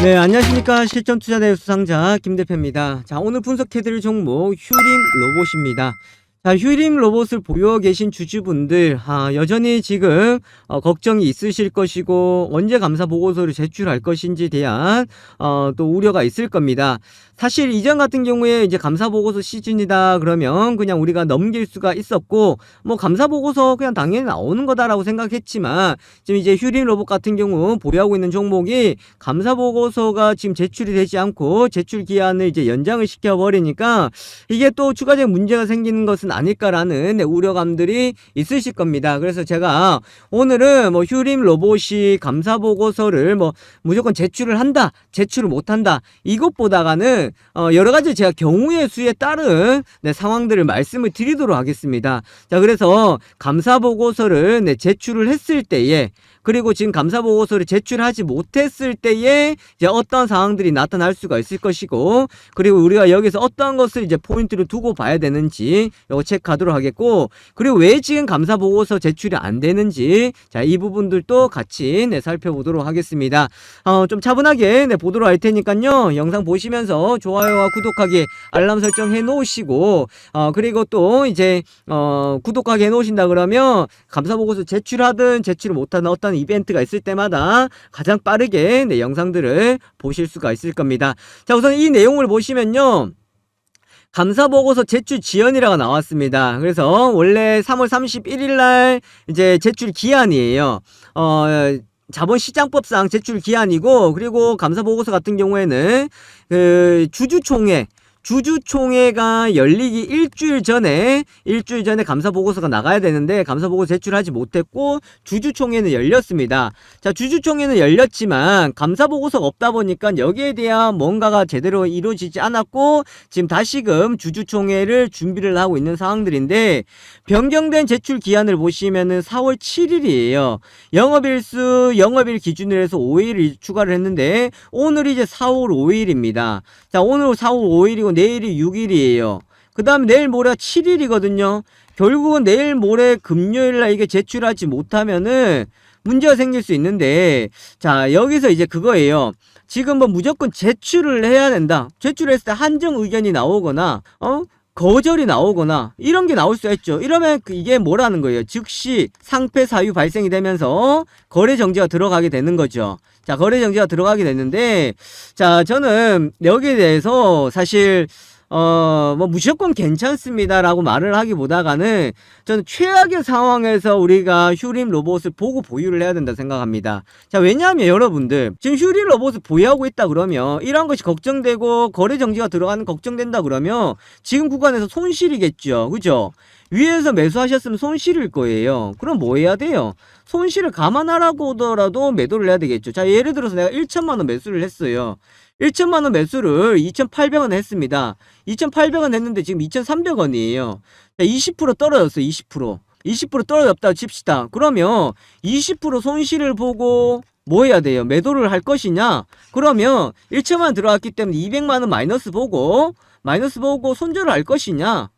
네, 안녕하십니까. 실전투자대 수상자 김 대표입니다. 자, 오늘 분석해드릴 종목 휴림 로봇입니다. 자, 휴림 로봇을 보유하고 계신 주주분들, 아, 여전히 지금, 어, 걱정이 있으실 것이고, 언제 감사 보고서를 제출할 것인지 대한, 어, 또 우려가 있을 겁니다. 사실 이전 같은 경우에 이제 감사 보고서 시즌이다 그러면 그냥 우리가 넘길 수가 있었고, 뭐 감사 보고서 그냥 당연히 나오는 거다라고 생각했지만, 지금 이제 휴림 로봇 같은 경우 보유하고 있는 종목이 감사 보고서가 지금 제출이 되지 않고 제출 기한을 이제 연장을 시켜 버리니까 이게 또 추가적인 문제가 생기는 것은 아닐까라는 네, 우려감들이 있으실 겁니다. 그래서 제가 오늘은 뭐 휴림 로봇이 감사 보고서를 뭐 무조건 제출을 한다, 제출을 못 한다 이것보다가는 어 여러 가지 제가 경우의 수에 따른 네, 상황들을 말씀을 드리도록 하겠습니다. 자 그래서 감사 보고서를 네, 제출을 했을 때에 그리고 지금 감사 보고서를 제출하지 못했을 때에 이제 어떤 상황들이 나타날 수가 있을 것이고 그리고 우리가 여기서 어떠한 것을 이제 포인트를 두고 봐야 되는지 이거 체크하도록 하겠고 그리고 왜 지금 감사 보고서 제출이 안 되는지 자 이 부분들도 같이 네, 살펴보도록 하겠습니다. 어, 좀 차분하게 네, 보도록 할 테니까요 영상 보시면서 좋아요와 구독하기 알람 설정 해 놓으시고 어, 그리고 또 이제 어, 구독하기 해 놓으신다 그러면 감사 보고서 제출하든 제출을 못하는 어떤 이벤트가 있을 때마다 가장 빠르게 네, 영상들을 보실 수가 있을 겁니다. 자, 우선 이 내용을 보시면요. 감사 보고서 제출 지연이라고 나왔습니다. 그래서 원래 3월 31일 날 이제 제출 기한이에요. 어, 자본시장법상 제출 기한이고 그리고 감사 보고서 같은 경우에는 그 주주총회 주주총회가 열리기 일주일 전에 일주일 전에 감사 보고서가 나가야 되는데 감사 보고서 제출하지 못했고 주주총회는 열렸습니다. 자, 주주총회는 열렸지만 감사 보고서가 없다 보니까 여기에 대한 뭔가가 제대로 이루어지지 않았고 지금 다시금 주주총회를 준비를 하고 있는 상황들인데 변경된 제출 기한을 보시면은 4월 7일이에요. 영업일수 영업일 기준으로 해서 5일을 추가를 했는데 오늘이 이제 4월 5일입니다. 자, 오늘 4월 5일이고 내일이 6일이에요. 그 다음에 내일 모레가 7일이거든요. 결국은 내일 모레 금요일 날 이게 제출하지 못하면은 문제가 생길 수 있는데 자 여기서 이제 그거예요. 지금 뭐 무조건 제출을 해야 된다. 제출했을 때 한정 의견이 나오거나 어 거절이 나오거나 이런 게 나올 수가 있죠. 이러면 그 이게 뭐라는 거예요? 즉시 상패 사유 발생이 되면서 거래 정지가 들어가게 되는 거죠. 자, 거래 정지가 들어가게 됐는데 자, 저는 여기에 대해서 사실 어, 뭐, 무조건 괜찮습니다라고 말을 하기보다가는 저는 최악의 상황에서 우리가 휴림 로봇을 보고 보유를 해야 된다 생각합니다. 자, 왜냐하면 여러분들, 지금 휴림 로봇을 보유하고 있다 그러면 이런 것이 걱정되고 거래 정지가 들어가는 걱정된다 그러면 지금 구간에서 손실이겠죠. 그죠? 위에서 매수하셨으면 손실일 거예요. 그럼 뭐 해야 돼요? 손실을 감안하라고 하더라도 매도를 해야 되겠죠. 자, 예를 들어서 내가 1천만 원 매수를 했어요. 1천만 원 매수를 2,800원 했습니다. 2,800원 했는데 지금 2,300원이에요. 20% 떨어졌어요. 20%. 20% 떨어졌다 칩시다. 그러면 20% 손실을 보고 뭐 해야 돼요? 매도를 할 것이냐? 그러면 1천만 원 들어갔기 때문에 200만 원 마이너스 보고 마이너스 보고 손절을 할 것이냐?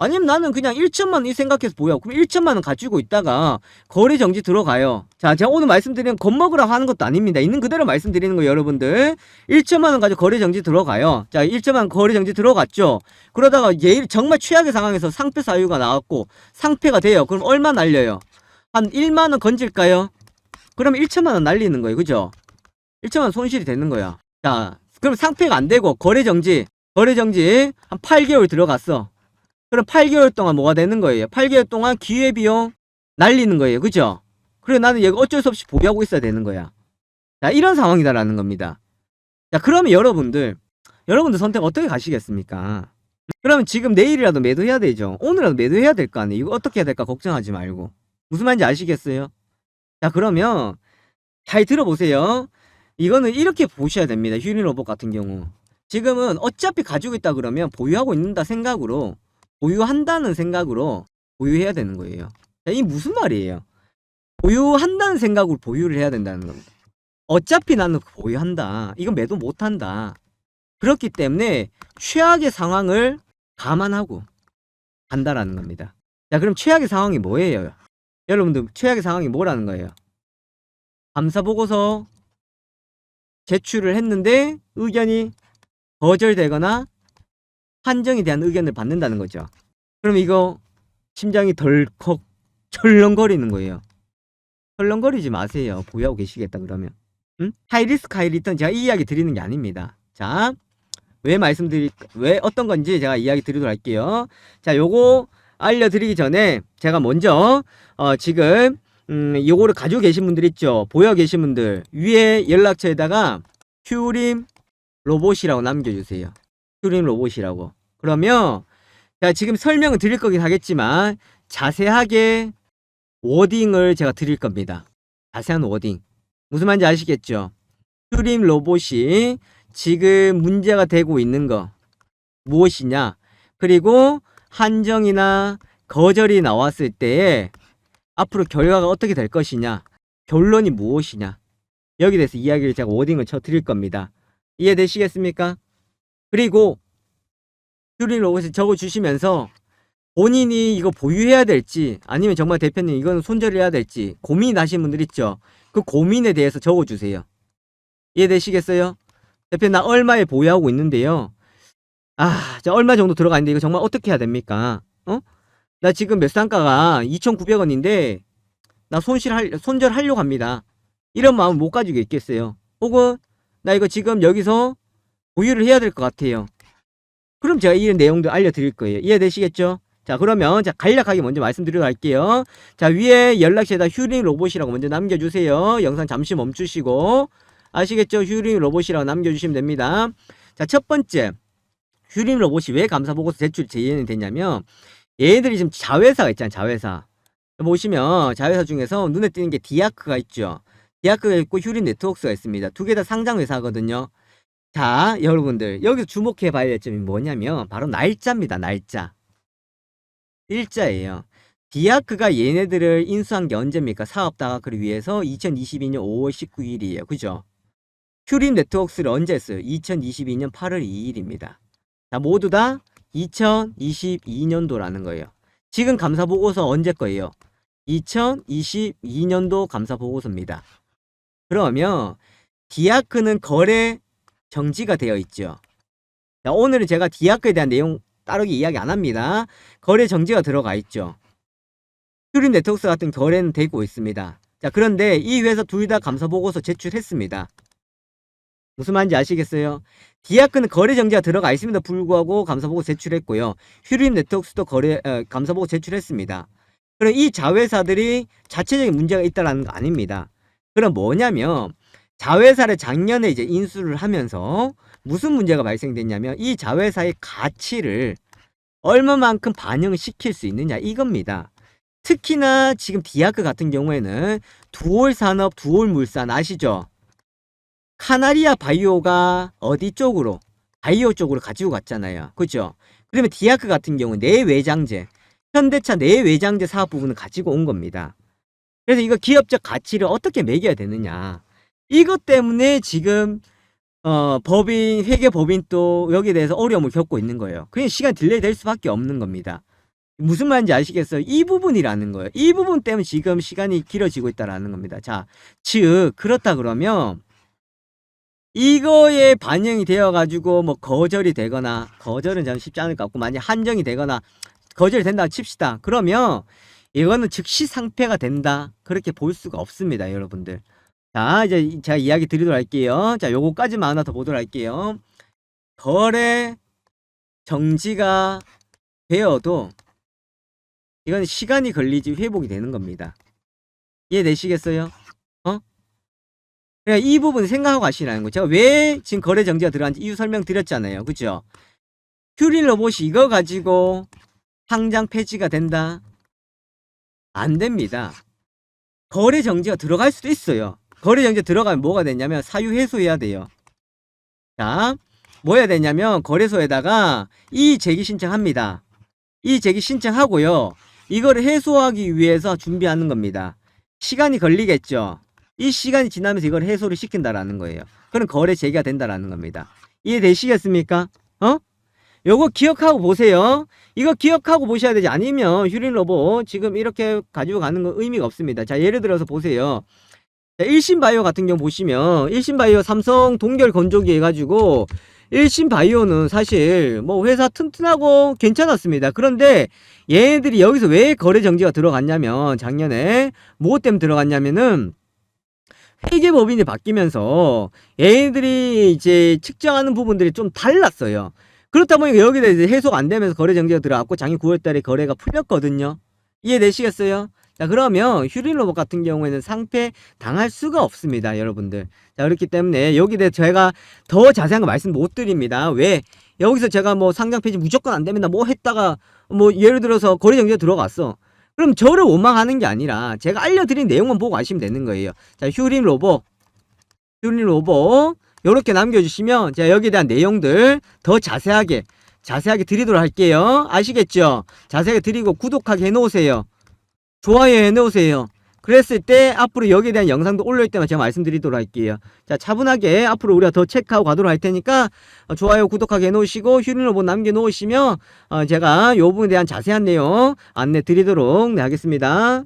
아니면 나는 그냥 1천만 원 이 생각해서 보여. 그럼 1천만 원 가지고 있다가 거래 정지 들어가요. 자, 제가 오늘 말씀드리는 겁먹으라고 하는 것도 아닙니다. 있는 그대로 말씀드리는 거 여러분들. 1천만 원 가지고 거래 정지 들어가요. 자, 1천만 원 거래 정지 들어갔죠. 그러다가 얘 정말 최악의 상황에서 상패 사유가 나왔고 상패가 돼요. 그럼 얼마 날려요? 한 1만 원 건질까요? 그러면 1천만 원 날리는 거예요. 그죠? 1천만 원 손실이 되는 거야. 자, 그럼 상패가 안 되고 거래 정지, 거래 정지 한 8개월 들어갔어. 그럼 8개월 동안 뭐가 되는 거예요? 8개월 동안 기회비용 날리는 거예요. 그죠? 그리고 나는 얘가 어쩔 수 없이 보유하고 있어야 되는 거야. 자, 이런 상황이다라는 겁니다. 자, 그러면 여러분들, 여러분들 선택 어떻게 가시겠습니까? 그러면 지금 내일이라도 매도해야 되죠. 오늘이라도 매도해야 될 거 아니에요. 이거 어떻게 해야 될까 걱정하지 말고. 무슨 말인지 아시겠어요? 자, 그러면 잘 들어보세요. 이거는 이렇게 보셔야 됩니다. 휴린 로봇 같은 경우. 지금은 어차피 가지고 있다 그러면 보유하고 있는다 생각으로 보유한다는 생각으로 보유해야 되는 거예요. 자, 이 무슨 말이에요? 보유한다는 생각으로 보유를 해야 된다는 겁니다. 어차피 나는 보유한다. 이건 매도 못한다. 그렇기 때문에 최악의 상황을 감안하고 간다라는 겁니다. 자, 그럼 최악의 상황이 뭐예요? 여러분들 최악의 상황이 뭐라는 거예요? 감사 보고서 제출을 했는데 의견이 거절되거나 판정에 대한 의견을 받는다는 거죠. 그럼 이거 심장이 덜컥 철렁거리는 거예요. 철렁거리지 마세요. 보유하고 계시겠다 그러면. 응? 하이리스크 하이리턴 제가 이 이야기 드리는 게 아닙니다. 자, 왜 말씀드릴 왜 어떤 건지 제가 이야기 드리도록 할게요. 자, 요거 알려드리기 전에 제가 먼저 어, 지금 음, 요거를 가지고 계신 분들 있죠. 보여 계신 분들 위에 연락처에다가 큐림 로봇이라고 남겨주세요. 큐림 로봇이라고. 그러면 자 지금 설명을 드릴 거긴 하겠지만 자세하게 워딩을 제가 드릴 겁니다. 자세한 워딩. 무슨 말인지 아시겠죠? 큐림 로봇이 지금 문제가 되고 있는 거 무엇이냐? 그리고 한정이나 거절이 나왔을 때에 앞으로 결과가 어떻게 될 것이냐? 결론이 무엇이냐? 여기 대해서 이야기를 제가 워딩을 쳐 드릴 겁니다. 이해되시겠습니까? 그리고 큐린 로봇에 적어 주시면서 본인이 이거 보유해야 될지 아니면 정말 대표님 이거는 손절해야 될지 고민하시는 분들 있죠. 그 고민에 대해서 적어 주세요. 이해되시겠어요? 대표님 나 얼마에 보유하고 있는데요. 아, 저 얼마 정도 들어가는데 이거 정말 어떻게 해야 됩니까? 어? 나 지금 몇 상가가 2,900원인데 나 손실할 손절하려고 합니다. 이런 마음 못 가지고 있겠어요. 혹은 나 이거 지금 여기서 보유를 해야 될 것 같아요. 그럼 제가 이런 내용도 알려드릴 거예요. 이해되시겠죠? 자 그러면 자 간략하게 먼저 말씀드리도록 할게요. 자 위에 연락처에다 휴링 로봇이라고 먼저 남겨주세요. 영상 잠시 멈추시고 아시겠죠? 휴링 로봇이라고 남겨주시면 됩니다. 자 첫 번째 휴링 로봇이 왜 감사보고서 제출 제의는 됐냐면 얘네들이 지금 자회사가 있잖아요. 자회사 보시면 자회사 중에서 눈에 띄는 게 디아크가 있죠. 디아크가 있고 휴린 네트워크가 있습니다. 두 개 다 상장 회사거든요. 자, 여러분들 여기서 주목해 봐야 될 점이 뭐냐면 바로 날짜입니다. 날짜. 일자예요. 디아크가 얘네들을 인수한 게 언제입니까? 사업 다각을 위해서 2022년 5월 19일이에요. 그죠? 휴림 네트워크를 언제 했어요? 2022년 8월 2일입니다. 자, 모두 다 2022년도라는 거예요. 지금 감사 보고서 언제 거예요? 2022년도 감사 보고서입니다. 그러면 디아크는 거래 정지가 되어 있죠. 자, 오늘은 제가 디아크에 대한 내용 따르게 이야기 안 합니다. 거래 정지가 들어가 있죠. 휴린 네트워크 같은 거래는 되고 있습니다. 자, 그런데 이 회사 둘 다 감사 보고서 제출했습니다. 무슨 말인지 아시겠어요? 디아크는 거래 정지가 들어가 있음에도 불구하고 감사 보고 제출했고요. 휴린 네트워크도 거래 어, 감사 보고 제출했습니다. 그럼 이 자회사들이 자체적인 문제가 있다라는 거 아닙니다. 그럼 뭐냐면 자회사를 작년에 이제 인수를 하면서 무슨 문제가 발생됐냐면 이 자회사의 가치를 얼마만큼 반영을 시킬 수 있느냐 이겁니다. 특히나 지금 디아크 같은 경우에는 두올 산업, 두올 물산 아시죠? 카나리아 바이오가 어디 쪽으로? 바이오 쪽으로 가지고 갔잖아요. 그죠? 그러면 디아크 같은 경우 내외장재, 현대차 내외장재 사업 부분을 가지고 온 겁니다. 그래서 이거 기업적 가치를 어떻게 매겨야 되느냐. 이것 때문에 지금 어, 법인 회계 법인 또 여기에 대해서 어려움을 겪고 있는 거예요. 그냥 시간 딜레이 될 수밖에 없는 겁니다. 무슨 말인지 아시겠어요? 이 부분이라는 거예요. 이 부분 때문에 지금 시간이 길어지고 있다라는 겁니다. 자, 즉 그렇다 그러면 이거에 반영이 되어 가지고 뭐 거절이 되거나 거절은 참 쉽지 않을 것 같고 만약 한정이 되거나 거절이 된다 칩시다. 그러면 이거는 즉시 상패가 된다. 그렇게 볼 수가 없습니다, 여러분들. 자, 이제 제가 이야기 드리도록 할게요. 자, 요거까지만 하나 더 보도록 할게요. 거래 정지가 되어도 이건 시간이 걸리지 회복이 되는 겁니다. 이해되시겠어요? 어? 그러니까 이 부분 생각하고 가시라는 거. 제가 왜 지금 거래 정지가 들어간지 이유 설명 드렸잖아요. 그죠? 큐린 로봇이 이거 가지고 상장 폐지가 된다? 안 됩니다. 거래 정지가 들어갈 수도 있어요. 거래 정지 들어가면 뭐가 되냐면 사유 해소해야 돼요. 자, 뭐 해야 되냐면 거래소에다가 이 제기 신청합니다. 이 제기 신청하고요. 이거를 해소하기 위해서 준비하는 겁니다. 시간이 걸리겠죠. 이 시간이 지나면서 이걸 해소를 시킨다라는 거예요. 그럼 거래 재개가 된다라는 겁니다. 이해되시겠습니까? 어? 요거 기억하고 보세요. 이거 기억하고 보셔야 되지. 아니면 휴린 로봇 지금 이렇게 가지고 가는 건 의미가 없습니다. 자, 예를 들어서 보세요. 자, 일신바이오 같은 경우 보시면 일신바이오 삼성 동결 건조기 해가지고 일신바이오는 사실 뭐 회사 튼튼하고 괜찮았습니다. 그런데 얘네들이 여기서 왜 거래 정지가 들어갔냐면 작년에 무엇 때문에 들어갔냐면은 회계법인이 바뀌면서 얘네들이 이제 측정하는 부분들이 좀 달랐어요. 그렇다 보니까 여기에 대해서 해소가 안 되면서 거래 정지가 들어갔고 작년 9월 달에 거래가 풀렸거든요. 이해되시겠어요? 자 그러면 휴린 로봇 같은 경우에는 상패 당할 수가 없습니다 여러분들. 자 그렇기 때문에 여기에 대해 제가 더 자세한 거 말씀 못 드립니다. 왜? 여기서 제가 뭐 상장 폐지 무조건 안 됩니다. 뭐 했다가 뭐 예를 들어서 거래 정지가 들어갔어. 그럼 저를 원망하는 게 아니라 제가 알려드린 내용만 보고 아시면 되는 거예요. 자 휴린 로봇. 휴린 로봇. 요렇게 남겨주시면 제가 여기에 대한 내용들 더 자세하게 자세하게 드리도록 할게요. 아시겠죠? 자세하게 드리고 구독하게 해놓으세요 좋아요 해놓으세요. 그랬을 때 앞으로 여기에 대한 영상도 올릴 때만 제가 말씀드리도록 할게요. 자 차분하게 앞으로 우리가 더 체크하고 가도록 할 테니까 어, 좋아요 구독하게 해놓으시고 휴린로봇 남겨놓으시면 어, 제가 요 부분에 대한 자세한 내용 안내 드리도록 네, 하겠습니다.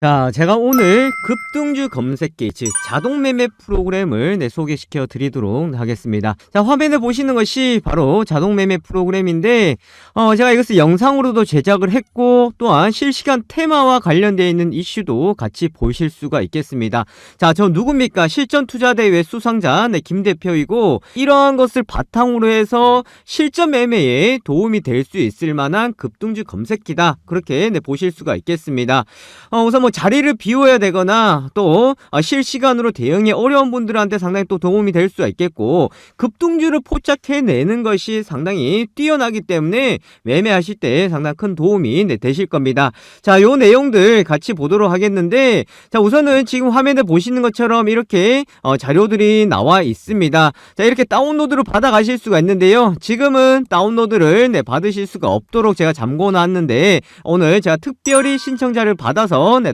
자, 제가 오늘 급등주 검색기, 즉 자동 매매 프로그램을 네, 소개시켜 드리도록 하겠습니다. 자, 화면에 보시는 것이 바로 자동 매매 프로그램인데, 어, 제가 이것을 영상으로도 제작을 했고, 또한 실시간 테마와 관련되어 있는 이슈도 같이 보실 수가 있겠습니다. 자, 저 누굽니까? 실전 투자 대회 수상자, 네, 김 대표이고, 이러한 것을 바탕으로 해서 실전 매매에 도움이 될 수 있을 만한 급등주 검색기다. 그렇게 네, 보실 수가 있겠습니다. 어, 우선 뭐 자리를 비워야 되거나 또 어, 실시간으로 대응이 어려운 분들한테 상당히 또 도움이 될 수가 있겠고 급등주를 포착해내는 것이 상당히 뛰어나기 때문에 매매하실 때 상당히 큰 도움이 네, 되실 겁니다. 자, 요 내용들 같이 보도록 하겠는데 자, 우선은 지금 화면에 보시는 것처럼 이렇게 어, 자료들이 나와 있습니다. 자, 이렇게 다운로드를 받아 가실 수가 있는데요. 지금은 다운로드를 네, 받으실 수가 없도록 제가 잠궈 놨는데 오늘 제가 특별히 신청자를 받아서 네,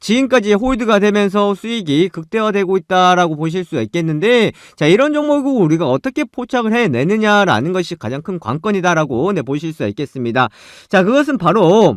지금까지 홀드가 되면서 수익이 극대화되고 있다라고 보실 수가 있겠는데 자 이런 종목을 우리가 어떻게 포착을 해내느냐라는 것이 가장 큰 관건이다라고 네, 보실 수가 있겠습니다. 자 그것은 바로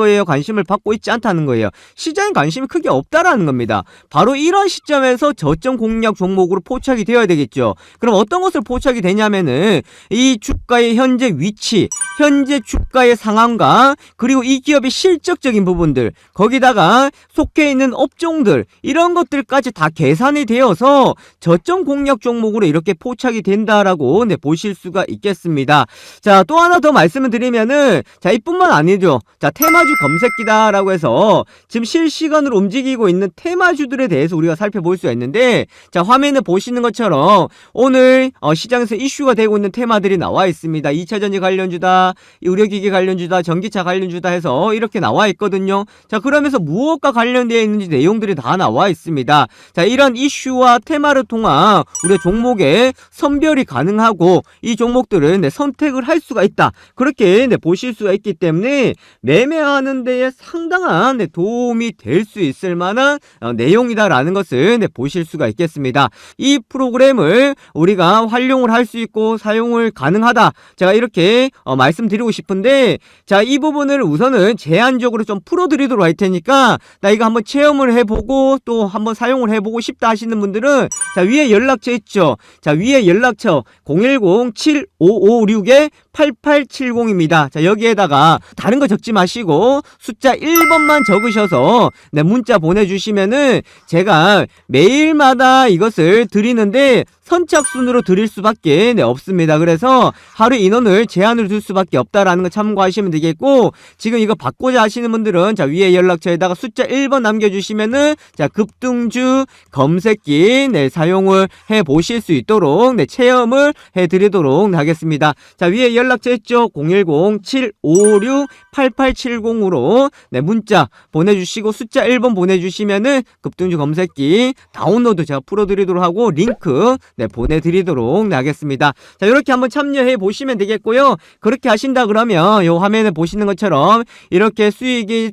거예요? 관심을 받고 있지 않다는 거예요? 시장에 관심이 크게 없다라는 겁니다. 바로 이런 시점에서 저점 공략 종목으로 포착이 되어야 되겠죠. 그럼 어떤 것을 포착이 되냐면은 이 주가의 현재 위치, 현재 주가의 상황과 그리고 이 기업의 실적적인 부분들, 거기다가 속해 있는 업종들 이런 것들까지 다 계산이 되어서 저점 공략 종목으로 이렇게 포착이 된다라고 네, 보실 수가 있겠습니다. 자, 또 하나 더 말씀을 드리면은 자, 이뿐만 아니죠. 자, 테마 주 검색기다라고 해서 지금 실시간으로 움직이고 있는 테마주들에 대해서 우리가 살펴볼 수가 있는데 자, 화면에 보시는 것처럼 오늘 어, 시장에서 이슈가 되고 있는 테마들이 나와 있습니다. 2차 전지 관련주다, 의료기기 관련주다, 전기차 관련주다 해서 이렇게 나와 있거든요. 자, 그러면서 무엇과 관련되어 있는지 내용들이 다 나와 있습니다. 자, 이런 이슈와 테마를 통한 우리 종목의 선별이 가능하고 이 종목들은 네, 선택을 할 수가 있다. 그렇게 네, 보실 수가 있기 때문에 매매하는 데에 상당한 네, 도움이 될 수 있을 만한 어, 내용이다라는 것을 네, 보실 수가 있겠습니다. 이 프로그램을 우리가 활용을 할 수 있고 사용을 가능하다. 제가 이렇게 어, 말씀드리고 싶은데 자, 이 부분을 우선은 제한적으로 좀 풀어드리도록 할 테니까 나 이거 한번 체험을 해보고 또 한번 사용을 해보고 싶다 하시는 분들은 자, 위에 연락처 있죠. 자, 위에 연락처 010-7556-8870입니다. 자, 여기에다가 다른 거 적지 마시고 숫자 1번만 적으셔서 네, 문자 보내주시면은 제가 매일마다 이것을 드리는데 선착순으로 드릴 수밖에 네, 없습니다. 그래서 하루 인원을 제한을 둘 수밖에 없다라는 거 참고하시면 되겠고 지금 이거 받고자 하시는 분들은 자 위에 연락처에다가 숫자 1번 남겨주시면은 자 급등주 검색기 네, 사용을 해 보실 수 있도록 네, 체험을 해 드리도록 하겠습니다. 자 위에 연락처 있죠 010-756-8870으로 네, 문자 보내주시고 숫자 1번 보내주시면은 급등주 검색기 다운로드 제가 풀어드리도록 하고 링크 네, 보내드리도록 네, 하겠습니다. 자, 이렇게 한번 참여해 보시면 되겠고요. 그렇게 하신다 그러면 요 화면에 보시는 것처럼 이렇게 수익이